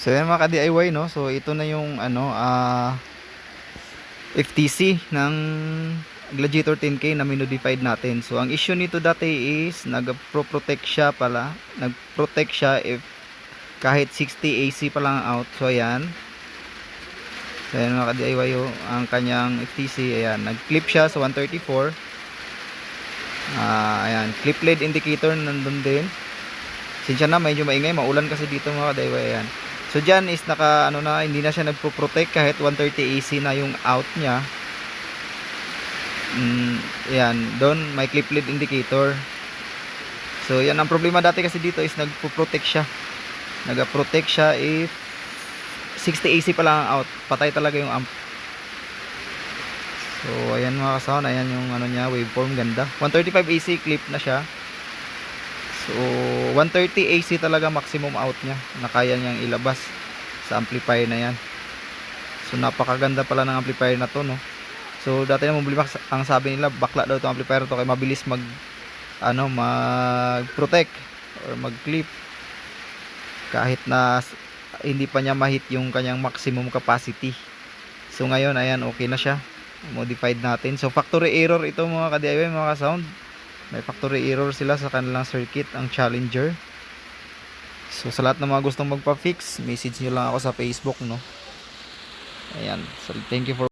So yan mga ka-DIY no. So ito na yung ano ah FTC ng Gladiator 10K na minodified natin. So ang issue nito dati is nag-protect siya pala. Nag-protect siya if kahit 60 AC pa lang ang out. So ayan. So ayan mga ka-DIY oh, ang kanyang FTC. Ayan. Nag-clip siya sa 134. Ah, ayan. Clip LED indicator nandun din. Sinsya na medyo maingay. Maulan kasi dito mga ka-DIY. Ayan. So dyan is naka ano na hindi na siya nagpo-protect kahit 130 AC na yung out niya. Mm, yan, doon may clip lead indicator. So yan ang problema dati kasi dito is nagpo-protect siya. Nag-protect siya if 60 AC pa lang ang out. Patay talaga yung amp. So ayan mga kasawan, ayan yung ano niya, waveform ganda. 135 AC clip na siya. So 130 AC talaga maximum out niya na kaya niyang ilabas sa amplifier na yan. So napakaganda pala ng amplifier na to no. So dati naman bumili ang sabi nila bakla daw itong amplifier to kaya mabilis mag ano mag protect or mag clip kahit na hindi pa niya mahit yung kanyang maximum capacity. So ngayon ayan okay na siya. Modified natin. So factory error ito mga ka-DIY mga ka-sound. May factory error sila sa kanilang circuit ang Challenger. So sa lahat ng mga gustong magpa-fix, message nyo lang ako sa Facebook no. Ayan. So thank you for